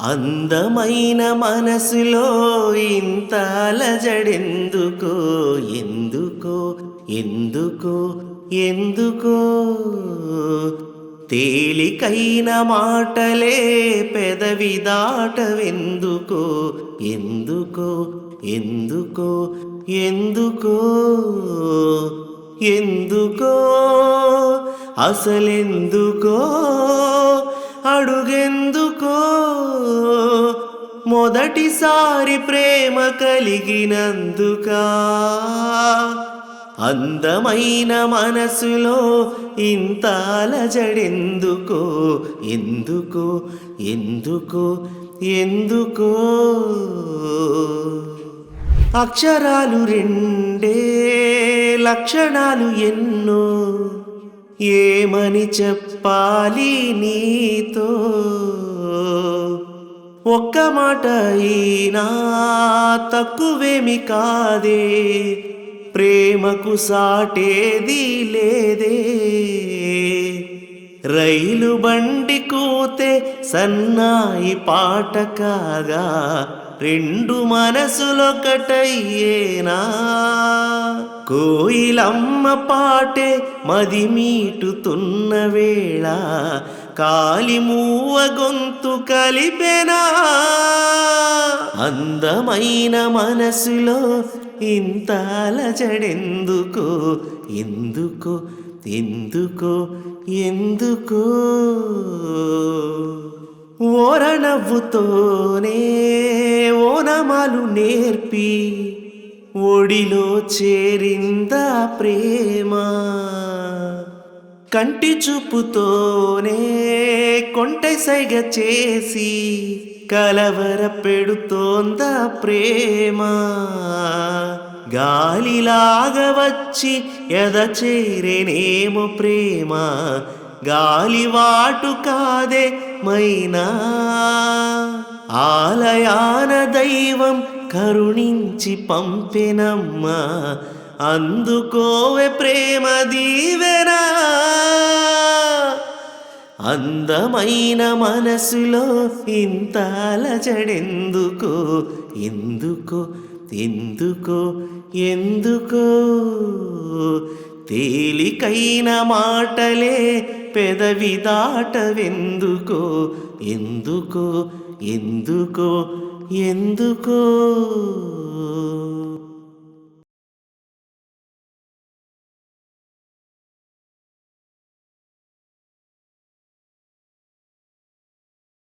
అందమైన మనసులో ఇంతాల జడెందుకో ఎందుకో ఎందుకో ఎందుకో? తేలికైన మాటలే పెదవి దాటవెందుకో ఎందుకో ఎందుకో ఎందుకో? ఎందుకో? అసలెందుకో? అడుగెందుకో? మొదటిసారి ప్రేమ కలిగినందుక? అందమైన మనసులో ఇంత అలజడెందుకో? ఎందుకో? ఎందుకో? ఎందుకో? అక్షరాలు రెండే లక్షణాలు ఎన్నో? ఏమని చెప్పాలి నీతో. ఒక్క మాట అయినా తక్కువేమి కాదే. ప్రేమకు సాటేది లేదే. రైలు బండి కూతే సన్నాయి పాట కాగా రెండు మనసులొకటయ్యేనా? కోయిలమ్మ పాటే మదిమీటుతున్న వేళ కాలిమూవ గొంతు కలిపెనా. అందమైన మనసులో ఇంత అలజడెందుకో ఎందుకో ఎందుకో ఎందుకో. ఓరనవ్వుతోనే ఓనమాలు నేర్పి ఒడిలో చేరిందా ప్రేమ. కంటి చూపుతోనే కొంటె సైగ చేసి కలవర పెడుతోందా ప్రేమ. గాలిలాగా వచ్చి ఎద చేరేనేమో ప్రేమ. గాలివాటు కాదే మైనా. ఆలయాన దైవం కరుణించి పంపినమ్మా అందుకోవే ప్రేమ దీవెనా. అందమైన మనసులో ఇంత అలజడెందుకో ఎందుకో ఎందుకో ఎందుకో. తేలికైన మాటలే పెదవి దాటవెందుకో ఎందుకో ఎందుకో. ఎందుకో